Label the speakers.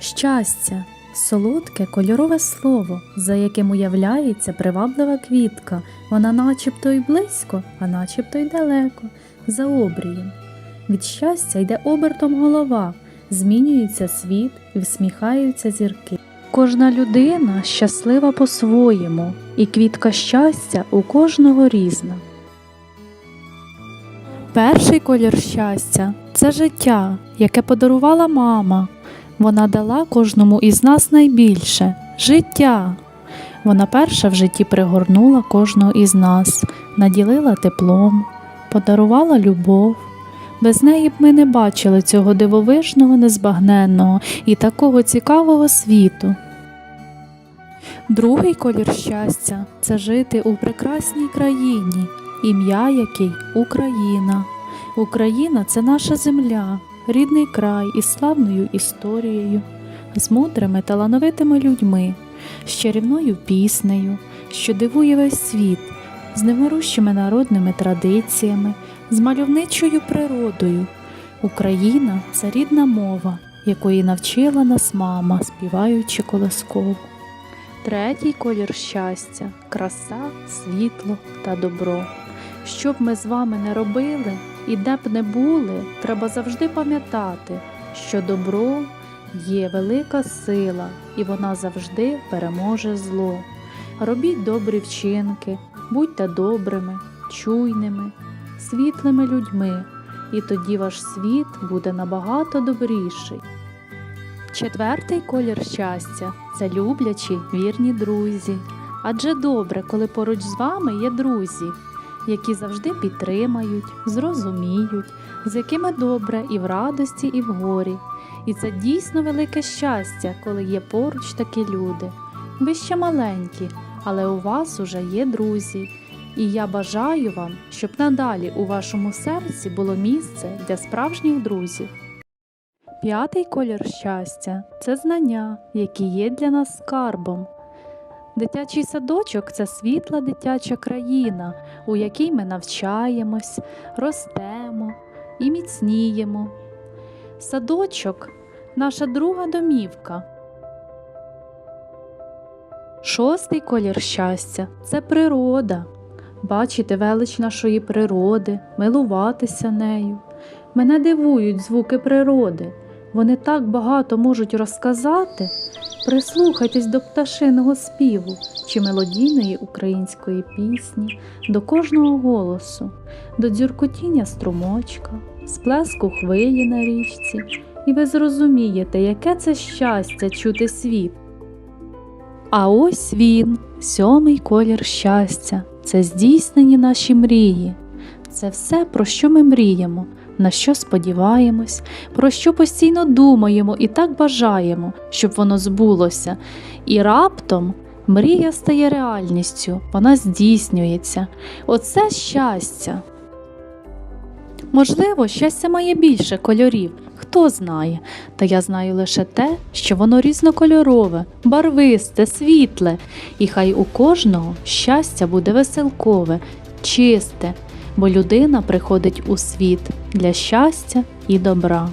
Speaker 1: Щастя солодке кольорове слово, за яким уявляється приваблива квітка. Вона начебто й близько, а начебто й далеко, за обрієм. Від щастя йде обертом голова, змінюється світ і всміхаються зірки. Кожна людина щаслива по-своєму, і квітка щастя у кожного різна. Перший колір щастя це життя, яке подарувала мама. Вона дала кожному із нас найбільше життя. Вона перша в житті пригорнула кожного із нас, наділила теплом, подарувала любов. Без неї б ми не бачили цього дивовижного, незбагненного і такого цікавого світу. Другий колір щастя це жити у прекрасній країні, ім'я якій Україна. Україна це наша земля, рідний край із славною історією, з мудрими талановитими людьми, з чарівною піснею, що дивує весь світ, з невмирущими народними традиціями, з мальовничою природою. Україна це рідна мова, якої навчила нас мама, співаючи колосково. Третій колір щастя краса, світло та добро. Що б ми з вами не робили і де б не були, треба завжди пам'ятати, що добро є велика сила, і вона завжди переможе зло. Робіть добрі вчинки, будьте добрими, чуйними, світлими людьми, і тоді ваш світ буде набагато добріший. Четвертий колір щастя це люблячі вірні друзі. Адже добре, коли поруч з вами є друзі, які завжди підтримають, зрозуміють, з якими добре і в радості, і в горі. І це дійсно велике щастя, коли є поруч такі люди. Ви ще маленькі, але у вас уже є друзі. І я бажаю вам, щоб надалі у вашому серці було місце для справжніх друзів. П'ятий колір щастя це знання, які є для нас скарбом. Дитячий садочок це світла дитяча країна, у якій ми навчаємось, ростемо і міцніємо. Садочок наша друга домівка. Шостий колір щастя це природа. Бачити велич нашої природи, милуватися нею. Мене дивують звуки природи. Вони так багато можуть розказати. Прислухайтесь до пташиного співу чи мелодійної української пісні, до кожного голосу, до дзюркотіння струмочка, сплеску хвилі на річці, і ви зрозумієте, яке це щастя чути світ. А ось він, сьомий колір щастя, це здійснені наші мрії. Це все, про що ми мріємо, на що сподіваємось, про що постійно думаємо і так бажаємо, щоб воно збулося. І раптом мрія стає реальністю, вона здійснюється. Оце щастя. Можливо, щастя має більше кольорів, хто знає, та я знаю лише те, що воно різнокольорове, барвисте, світле, і хай у кожного щастя буде веселкове, чисте, бо людина приходить у світ для щастя і добра.